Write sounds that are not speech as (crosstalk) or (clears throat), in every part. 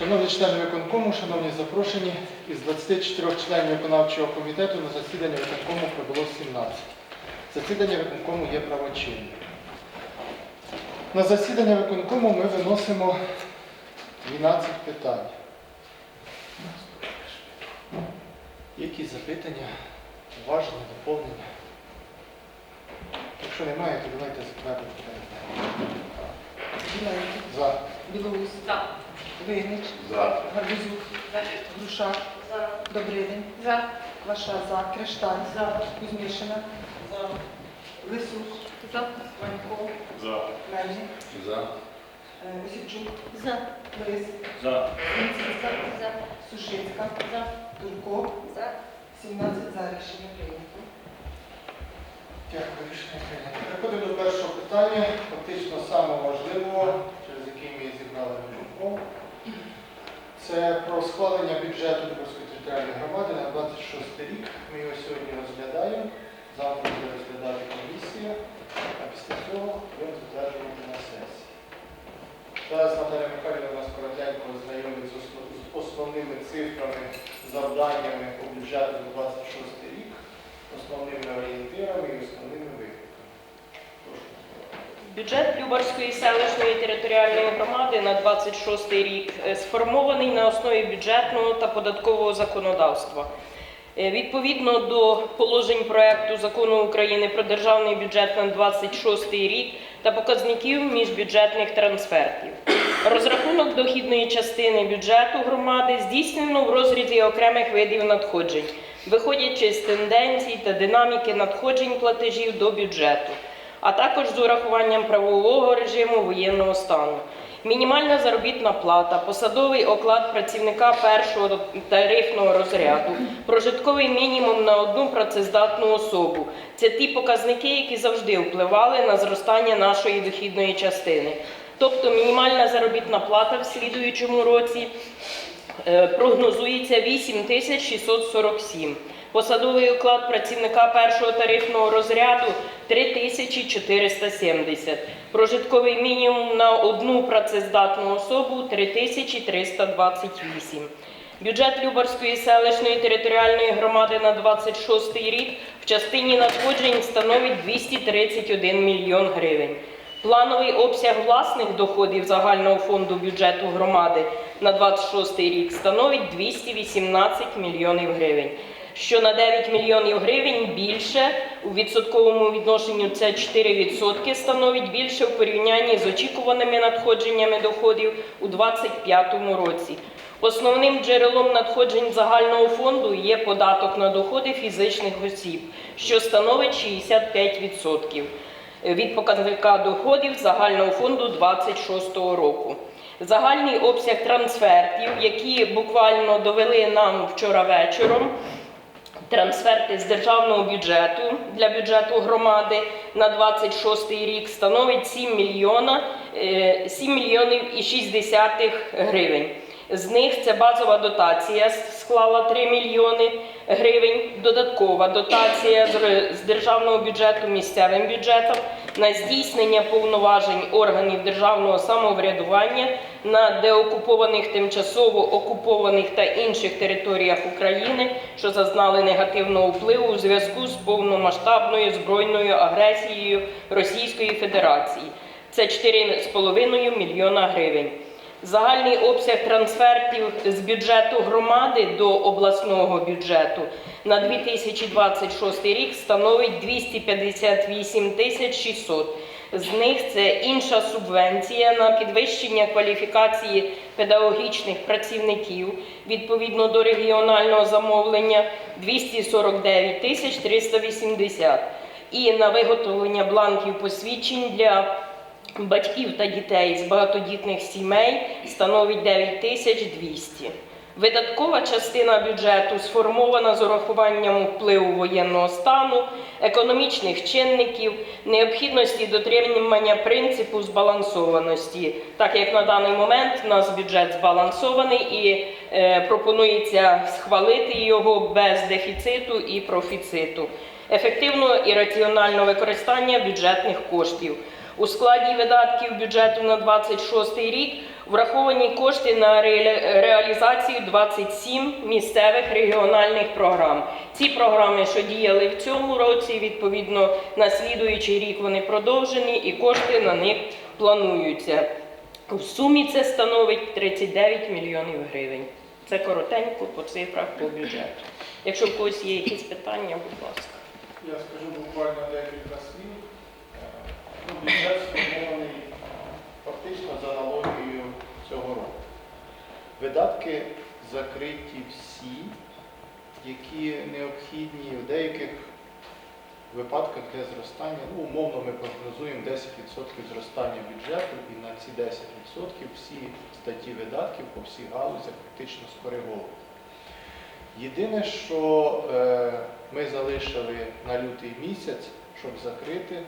Шановні члени виконкому, шановні запрошені, із 24 членів виконавчого комітету на засідання виконкому прибуло 17. Засідання виконкому є правочинним. На засідання виконкому ми виносимо 12 питань. Які запитання, уважні, доповнення? Якщо немає, то давайте затвердимо питання. За. Білоус, За. Вигнич, За. Гарбузюк, Грушак, За. Добридин, За. Кваша за, Кришталь, За. Кузьмішина, За. Лисюк, За. Ванько, За. Мельник, За. е, За. Лис, За. Інцівська, За. Сушицька, За. Турко, За. 17 за рішення прийнято. Дякую, рішення прийнято. Переходимо до першого питання, фактично самого важливого, через який ми зібрали виконком. Це про схвалення бюджету Дубровської територіальної громади на 26 рік. Ми його сьогодні розглядаємо. Завтра буде розглядати комісія, а після цього будемо затверджувати на сесії. Зараз Наталя Михайлівна нас коротенько знайомить з основними цифрами, завданнями по бюджету на 26 рік основними орієнтирами і основними. Бюджет Любарської селищної територіальної громади на 26 рік е, сформований на основі бюджетного та податкового законодавства. Е, Відповідно до положень проекту закону України про державний бюджет на 26 рік та показників міжбюджетних трансфертів. Розрахунок дохідної частини бюджету громади здійснено в розрізі окремих видів надходжень, виходячи з тенденцій та динаміки надходжень платежів до бюджету а також з урахуванням правового режиму воєнного стану. Мінімальна заробітна плата, посадовий оклад працівника першого тарифного розряду, прожитковий мінімум на одну працездатну особу. Це ті показники, які завжди впливали на зростання нашої дохідної частини. Тобто мінімальна заробітна плата в слідуючому році е, прогнозується 8647. Посадовий оклад працівника першого тарифного розряду 3470. Прожитковий мінімум на одну працездатну особу 3328. Бюджет Любарської селищної територіальної громади на 26 рік в частині надходжень становить 231 мільйон гривень. Плановий обсяг власних доходів загального фонду бюджету громади на 26 рік становить 218 мільйонів гривень, що на 9 мільйонів гривень більше у відсотковому відношенню це 4% становить більше в порівнянні з очікуваними надходженнями доходів у 2025 році. Основним джерелом надходжень загального фонду є податок на доходи фізичних осіб, що становить 65% від показника доходів загального фонду 26 року. Загальний обсяг трансфертів, які буквально довели нам вчора вечором, трансферти з державного бюджету для бюджету громади на 26 рік становить 7 мільйона е, 7 мільйонів і 60 гривень. З них це базова дотація склала 3 мільйони гривень, додаткова дотація з державного бюджету місцевим бюджетом на здійснення повноважень органів державного самоврядування на деокупованих тимчасово окупованих та інших територіях України, що зазнали негативного впливу у зв'язку з повномасштабною збройною агресією Російської Федерації. Це 4,5 мільйона гривень. Загальний обсяг трансфертів з бюджету громади до обласного бюджету на 2026 рік становить 258 тисяч 600. З них це інша субвенція на підвищення кваліфікації педагогічних працівників відповідно до регіонального замовлення 249 тисяч 380 і на виготовлення бланків посвідчень для батьків та дітей з багатодітних сімей становить 9200. Видаткова частина бюджету сформована з урахуванням впливу воєнного стану, економічних чинників, необхідності дотримання принципу збалансованості, так як на даний момент у нас бюджет збалансований і е, пропонується схвалити його без дефіциту і профіциту, ефективного і раціонального використання бюджетних коштів. У складі видатків бюджету на 26 рік враховані кошти на реалі- реалізацію 27 місцевих регіональних програм. Ці програми, що діяли в цьому році, відповідно на слідуючий рік вони продовжені і кошти на них плануються. В сумі це становить 39 мільйонів гривень. Це коротенько по цифрах по бюджету. Якщо в когось є якісь питання, будь ласка. Я скажу буквально декілька слів. Бюджет сформований фактично за аналогією цього року. Видатки закриті всі, які необхідні в деяких випадках для зростання. Ну, умовно ми прогнозуємо 10% зростання бюджету, і на ці 10% всі статті видатків по всіх галузях фактично скориговані. Єдине, що е, ми залишили на лютий місяць, щоб закрити,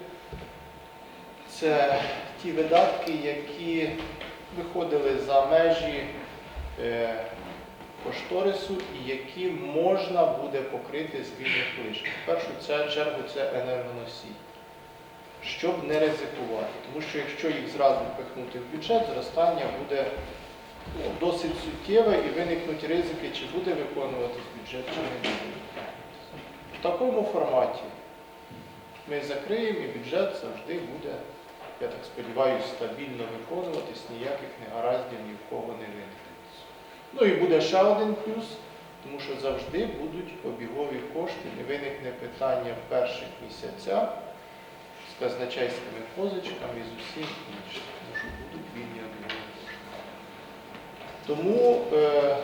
це ті видатки, які виходили за межі е, кошторису і які можна буде покрити з вільних лишень. В першу чергу це енергоносії. Щоб не ризикувати. Тому що якщо їх зразу впихнути в бюджет, зростання буде ну, досить суттєве і виникнуть ризики, чи буде виконуватись бюджет, чи не буде. В такому форматі ми закриємо і бюджет завжди я так сподіваюся, стабільно виконуватись, ніяких негараздів ні в кого не виникне. Ну і буде ще один плюс, тому що завжди будуть обігові кошти, не виникне питання в перших місяцях з казначейськими позичками і з усім іншим, тому що будуть вільні обігові кошти. Тому, е,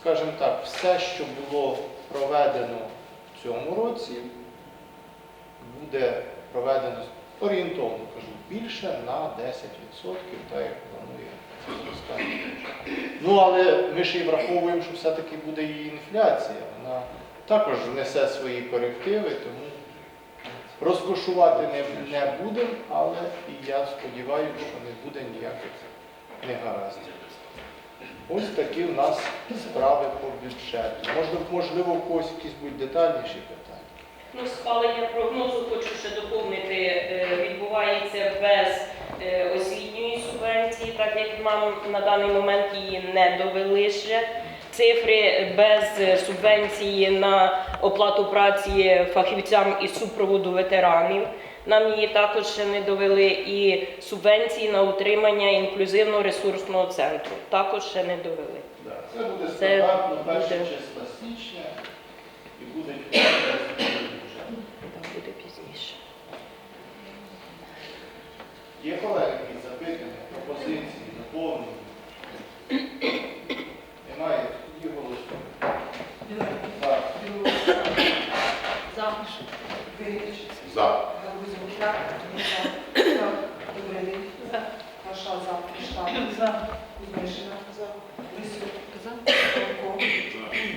скажімо так, все, що було проведено в цьому році, буде проведено орієнтовно, кажу, більше на 10%, так як планує зростання. Ну, але ми ще й враховуємо, що все-таки буде і інфляція. Вона також внесе свої корективи, тому розкошувати не, не будемо, але і я сподіваюся, що не буде ніяких негараздів. Ось такі в нас справи по бюджету. Можливо, можливо, у когось якісь будуть детальніші питання. Ну, схвалення прогнозу хочу ще доповнити. е, Відбувається без е, освітньої субвенції, так як нам на даний момент її не довели ще. Цифри без е, субвенції на оплату праці фахівцям із супроводу ветеранів. Нам її також ще не довели. І субвенції на утримання інклюзивно-ресурсного центру також ще не довели. Це буде стандартно перше числа січня і буде бюджет. Так буде пізніше. Є колеги якісь запитання, пропозиції, доповнення? Немає? Тоді голосуємо. Біленький. Так. Білоус. За. Виннич. За. Гарбузюк. За. Добрилин. За. Паша за. Кришталь. За. Кузьмишина. За. Лисюк. За. Франко.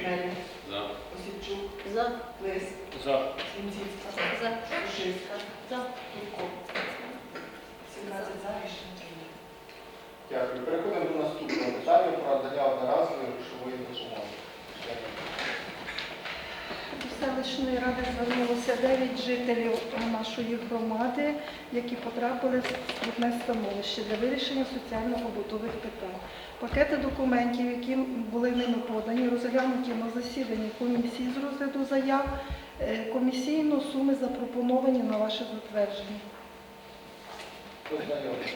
Мельник. За. Осіпчук. За. Лис. За. Сімцівська. За. Шишка. За. Турко. 17 за. Рішення прийнято. Дякую. Переходимо до наступного питання про надання одноразової грошової допомоги. До селищної ради звернулося 9 жителів нашої громади, які потрапили в скрутне становище для вирішення соціально-побутових питань. Пакети документів, які були ними подані, розглянуті на засіданні комісії з розгляду заяв, е, комісійно суми запропоновані на ваше затвердження. Познайомитися.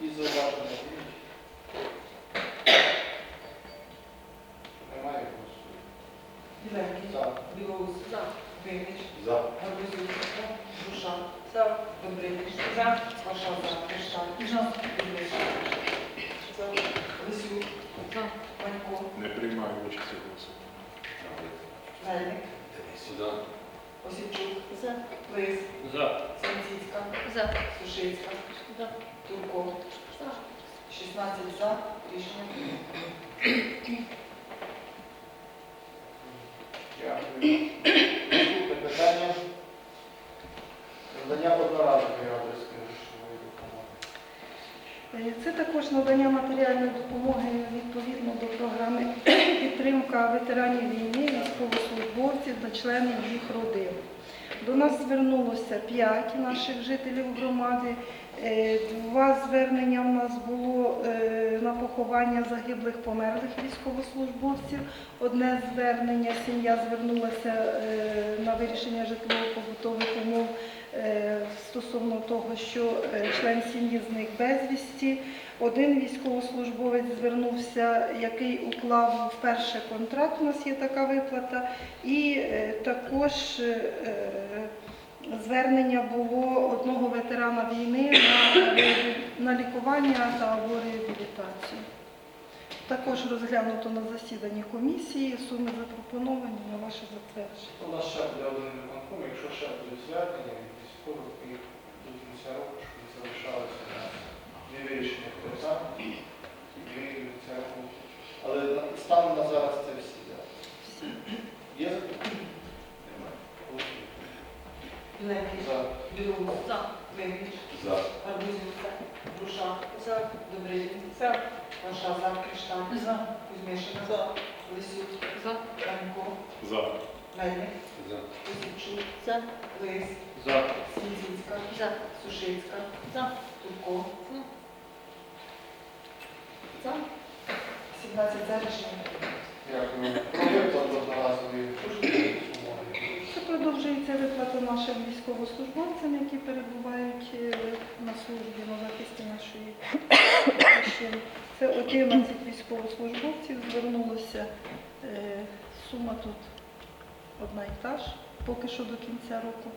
І зауваження. Немає голосу. Біленький. За. Білоус. За. Виннич. За. Гарбузюк. Жуша. За. Добрилин. За. Паша за. Кришталь. За. Кузьмишина. За. Лисюк. За. Ванько. Не приймаю участь у голосуванні. Мельник. За. Осіпчук. За. Лис. За. Сімцівська. За. Сушицька. За. Турко. 16 за. Рішення прийнято. Дякую. Наступне питання. Надання одноразової адресної грошової допомоги. Е, Це також надання матеріальної допомоги відповідно до програми (clears throat) підтримка ветеранів війни, військовослужбовців та членів їх родин. До нас звернулося 5 наших жителів громади. Е, Два звернення в нас було е, на поховання загиблих померлих військовослужбовців. Одне звернення сім'я звернулася е, на вирішення житлово-побутових умов е, стосовно того, що е, член сім'ї зник безвісті. Один військовослужбовець звернувся, який уклав вперше контракт. У нас є така виплата, і е, також е, звернення було одного ветерана війни на, на лікування та або реабілітацію. Також розглянуто на засіданні комісії, суми запропоновані на ваше затвердження. У нас ще буде один якщо ще будуть звернення військових, до кінця року, щоб не залишалося на дві вирішення питань, і до кінця року. Але станом на зараз це всі. да. Є запитання? Немає. За. Білоус. За. Виннич. За. Арбузів. Груша. За. Добрилін. За. Ваша за. Криштан. За. Кузьмишина. За. Лисюк. За. Ранько. За. Мельник. За. Осіпчук. За. Лис. За. За. Сушицька. За. Турко. За. 17 за рішення. Дякую. Це продовжується виплата нашим військовослужбовцям, які перебувають е, на службі на захисті нашої батьківщини. Це 11 військовослужбовців звернулося. Е, Сума тут одна і та ж, поки що до кінця року.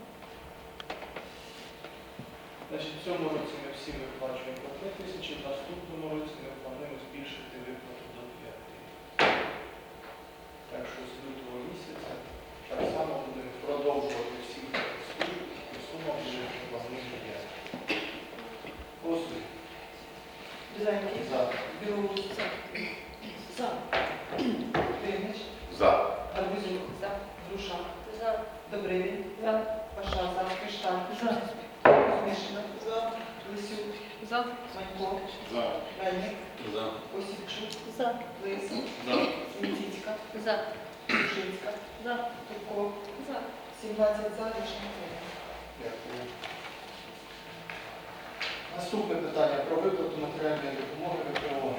Значить, в цьому році ми всі виплачуємо по 3 тисячі, в наступному році ми плануємо збільшити виплату до 5. Так що з лютого місяця так само будемо продовжувати всі служби, і сума буде плануємо 5. Голосуємо. Біленький. За. Білоус. За. За. Виннич. За. Арбузів. За. Груша. За. Добрилін. За. Ваша за. Криштан. За. Кузьмишина. За. Лисюк. За. Манько. За. Мельник. За. Осіпчук. За. Лис. За. Свінцівська. За. Сушицька. За. Турко. За. 17 за рішення прийнято. Дякую. Наступне питання про виплату матеріальної допомоги ВПО.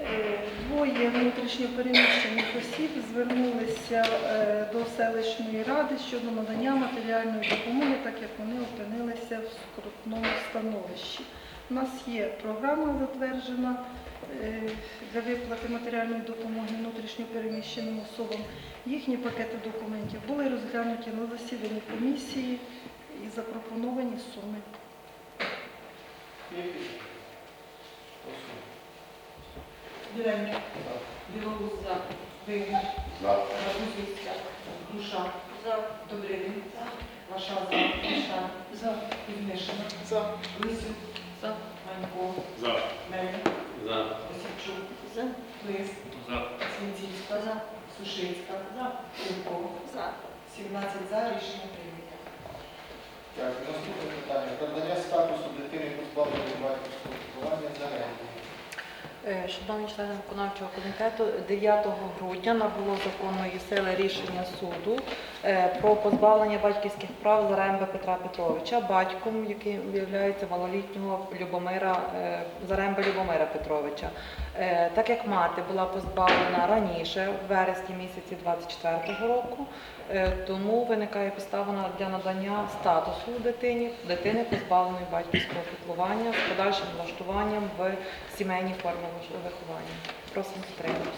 Е, Двоє внутрішньопереміщених осіб звернулися е, до селищної ради щодо надання матеріальної допомоги, так як вони опинилися в скрутному становищі. У нас є програма затверджена е, для виплати матеріальної допомоги внутрішньопереміщеним особам. Їхні пакети документів були розглянуті на засіданні комісії і запропоновані суми. Є якісь? Голосуємо. Біленький. За. Білоус. За. Виннич. За. Ваша за. За. Кузьмишина. За. Лисюк. За. Манько. За. Мельник. За. Осіпчук. Лис. За. Свінцівська. За. Сушицька. За. Турко. За. 17 за рішення прийнято. Дякую. Наступне питання. Надання статусу дитини позбавленої батьківського піклування за рентою. Е, Шановні члени виконавчого комітету, 9 грудня набуло законної сили рішення суду про позбавлення батьківських прав Заремба Петра Петровича, батьком, яким є малолітнього Любомира е, Заремба Любомира Петровича. Е, Так як мати була позбавлена раніше, в вересні місяці 24-го року, е, тому виникає підстава для надання статусу дитині, дитини позбавленої батьківського піклування з подальшим влаштуванням в сімейні форми виховання. Просимо підтримати.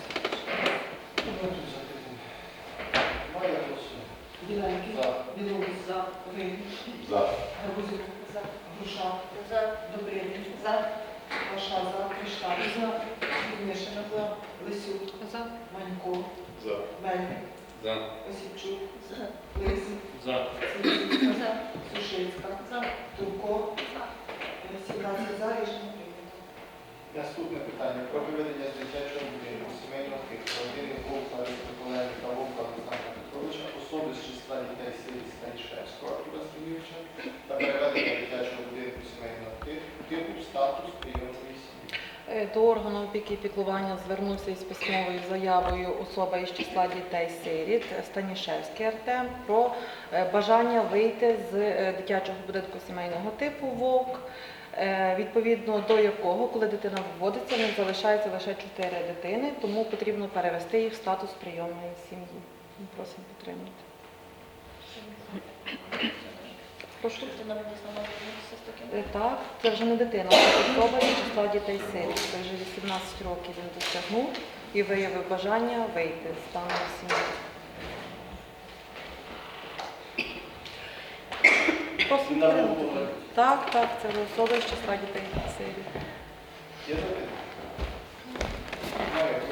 Біленький. За. Білоус. За. Груша. За. Добрилін. За. Ваша за. Криштан. За. За. Лисюк. За. Манько. За. Мельник. За. Осіпчук. За. Лис. За. Свінцівська. За. Сушицька. За. Турко. 17 за рішення прийнято. Наступне питання про виведення з дитячого будинку сімейного типу родини Вовка Миколаївка Вовка Олександра Петровича, особи з числа дітей сиріт Станішевського Артура та переведення дитячого будинку сімейного типу в статус прийомної сім'ї. Е, До органу опіки і піклування звернувся із письмовою заявою особа із числа дітей сиріт Станішевський Артем про е, бажання вийти з е, дитячого будинку сімейного типу ВОК, е, відповідно до якого, коли дитина вводиться, в них залишається лише 4 дитини, тому потрібно перевести їх в статус прийомної сім'ї. Просимо підтримати. Прошу. Е, Так, це вже не дитина, це особа числа дітей сиріт. Це вже 18 років він досягнув і виявив бажання вийти з даної сім'ї. Просимо підтримати. Так, так, це вже особа із числа дітей сиріт. Є запитання? Немає.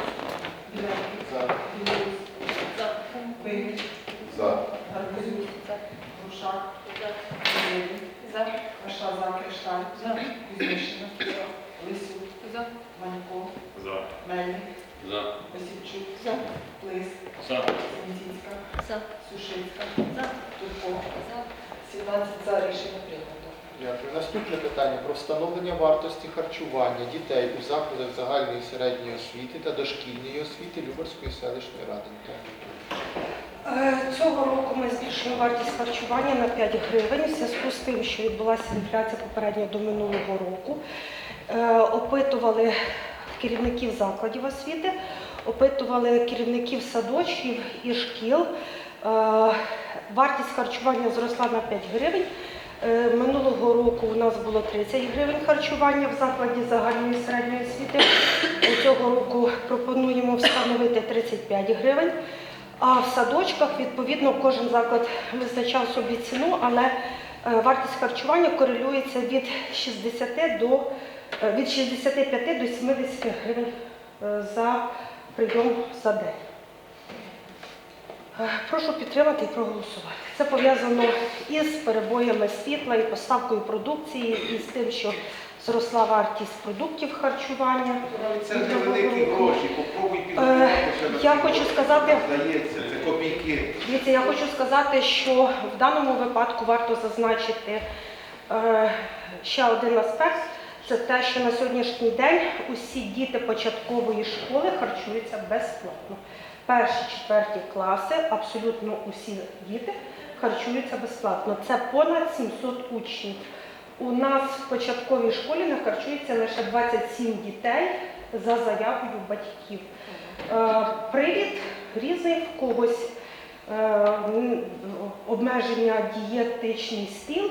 Біленький. За. Білоус. Бегич. За. Гарбузюк. Каша за Кришталь. Кузьмишина. Лисюк. Ванько. За. Мельник. За. Плис. За. Сінцівська. Сушицька. Турко. 17 за рішення прийнято. Наступне питання про встановлення вартості харчування дітей у закладах загальної середньої освіти та дошкільної освіти Любарської селищної ради. Е, Цього року ми збільшуємо вартість харчування на 5 гривень в зв'язку з тим, що відбулася інфляція попередньо до минулого року. Е, Опитували керівників закладів освіти, опитували керівників садочків і шкіл. Е, Вартість харчування зросла на 5 гривень. Минулого року у нас було 30 гривень харчування в закладі загальної середньої освіти. Цього року пропонуємо встановити 35 гривень. А в садочках, відповідно, кожен заклад визначав собі ціну, але е, вартість харчування корелюється від 60 до е, від 65 до 70 гривень е, за прийом за день. Прошу підтримати і проголосувати. Це пов'язано із перебоями світла і поставкою продукції, і з тим, що зросла вартість продуктів харчування. Це невеликі гроші, попробуй Е. Я хочу сказати, Здається, це копійки. Дивіться, я хочу сказати, що в даному випадку варто зазначити е, ще один аспект. Це те, що на сьогоднішній день усі діти початкової школи харчуються безплатно. Перші, четверті класи, абсолютно усі діти харчуються безплатно. Це понад 700 учнів. У нас в початковій школі не харчується лише 27 дітей за заявою батьків. Е, Привід різний в когось е, обмеження дієтичний стіл,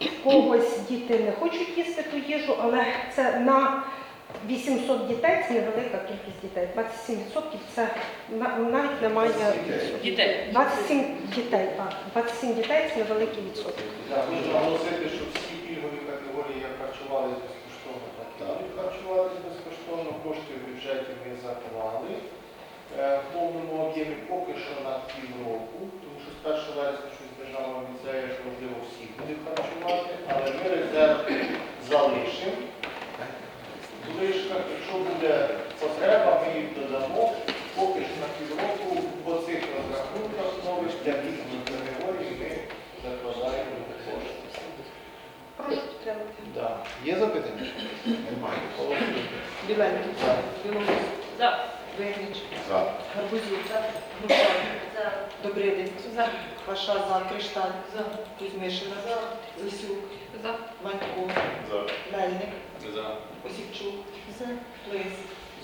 в когось діти не хочуть їсти ту їжу, але це на 800 дітей це невелика кількість дітей. 27% це навіть немає Дітей. 27 дітей, так. 27 дітей це невеликий відсоток. Хочу наголосити, що всі пільгові категорії як харчувалися безкоштовно, так і будуть харчуватися безкоштовно. Кошти в бюджеті ми заклали е, в повному об'ємі поки що на півроку, тому що з 1 вересня щось держава обіцяє, що можливо всі будуть харчувати, але ми резерв залишимо. В лишках, якщо буде потреба, ми їх додамо. Поки що на півроку по цих розрахунках нових для різних категорій ми закладаємо кошти. Прошу підтримати. Да. Є запитання? Немає. Голосуємо. Біленький. За. Білоус. За. Бегич. За. Гарбузюк. Грушак. Добридин. Каша за Кришталь. Кузьмишина. Лисюк. Ванько. За. Мельник. За. Осівчук. Плис.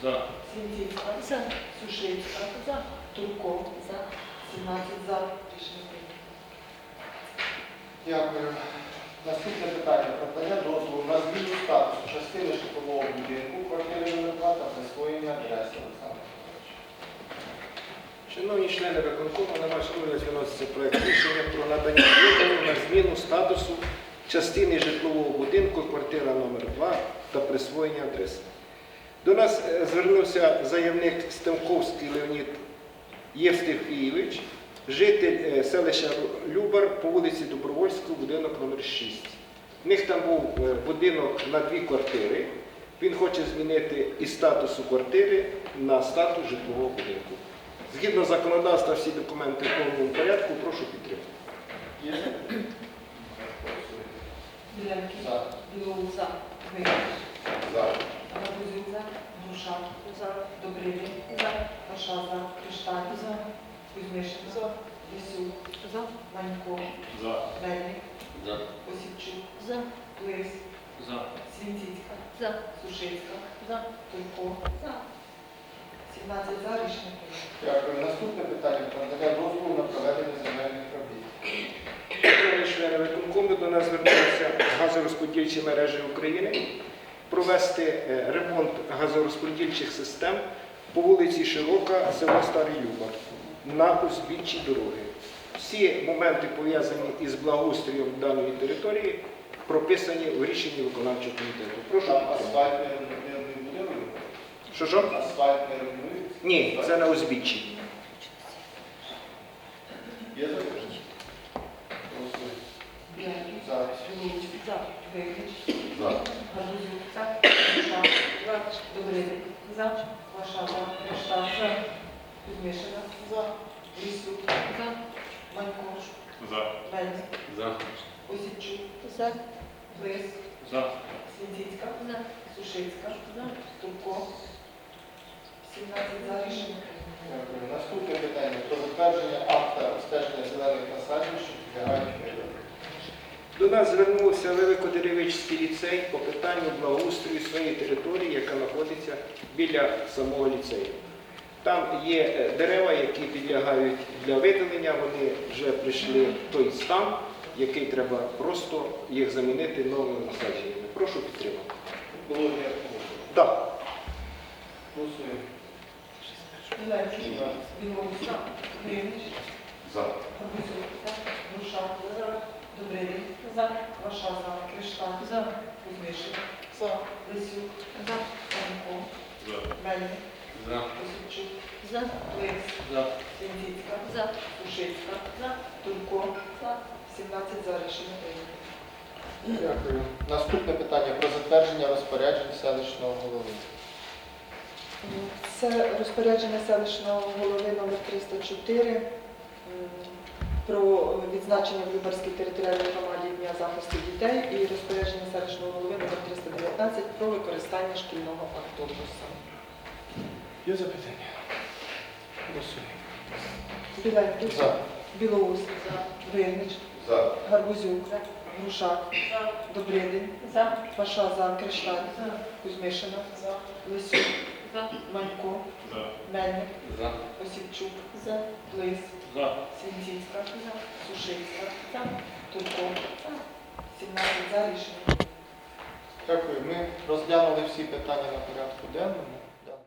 За. Сінцівська. Сушицька. Турко. 17 за рішення прийнято. Дякую. Наступне питання про дозволу на зміну статусу частини житлового будинку, квартири номер 2 та присвоєння адреси. Олександр Миколаївич. Шановні члени виконкому, на ваш розгляд виноситься проект рішення про надання дозволу на зміну статусу частини житлового будинку, квартира номер 2 та присвоєння адреси. До нас е, звернувся заявник Стемковський Леонід Євстифійович, житель е, селища Любар по вулиці Добровольського, будинок номер 6. В них там був е, будинок на дві квартири. Він хоче змінити із статусу квартири на статус житлового будинку. Згідно законодавства, всі документи в повному порядку, прошу підтримати. Є. За. Бегич. За. Добридин. Вашаза. Кришталь. Кузьмишина. Лисюк. Манько. За. Мельник. За. Осіпчук. За. Лис. За. Свінціцька. За. Сушицька. За. Тулько. За. 17 за рішення прийнято. Дякую. Наступне питання про надання дозволу на проведення земельних робіт. Члени виконкому, до нас звернулися газорозподільчі мережі України провести е, ремонт газорозподільчих систем по вулиці Широка, село Старий Любар на узбіччі дороги. Всі моменти пов'язані із благоустрієм даної території прописані в рішенні виконавчого комітету. Прошу підтримати. асфальт не робити? Що що? Асфальт не руйнується? Ні, це на узбіччі. Є запитання? Голосуємо. Білий. За. Луч. Вигрич. За. Гарбузюк. Грушак. Добридин. Вашаза. Кришталь. Кузьмишина. Лисюк. Манько. За. Мельник. За. Осіпчук. За. Лис. За. Свінціцька. За. Сушицька. Тулько. 17 за рішення. Дякую. Наступне питання про затвердження акта обстеження зелених насаджень, що підлягають. До нас звернувся Великодеревичський ліцей по питанню благоустрою своєї території, яка знаходиться біля самого ліцею. Там є е, дерева, які підлягають для видалення, вони вже прийшли в той стан, який треба просто їх замінити новими насадженнями. Прошу підтримати. Було не. Так. Голосуємо. Біленький. Білоус. Вигрич. За. Гарбузюк. Грушак. Добридин. Вашаза. Кришталь. Кузьмишина. Лисюк. Манько. За. Мельник. За. Осіпчук. За. Лис. За. Свінціцька. За. Сушицька. Тулько. 17 за рішення прийнято. Дякую. Наступне питання про затвердження розпоряджень селищного голови. Це розпорядження селищного голови номер 304 про відзначення в Любарській територіальній громаді Дня захисту дітей і розпорядження селищного голови номер 319 про використання шкільного автобуса. Є запитання? Голосуємо. За. Білоус, Виннич, За. Гарбузюк, Грушак, Добридин, Паша за. Кришталь, Кузьмишина, Лисюк, Манько, За. Мельник, За. Осіпчук, За. Лис, За. Свінціцька, Сушицька, Турко, 17 за рішення. Дякую. Ми розглянули всі питання на порядку денному.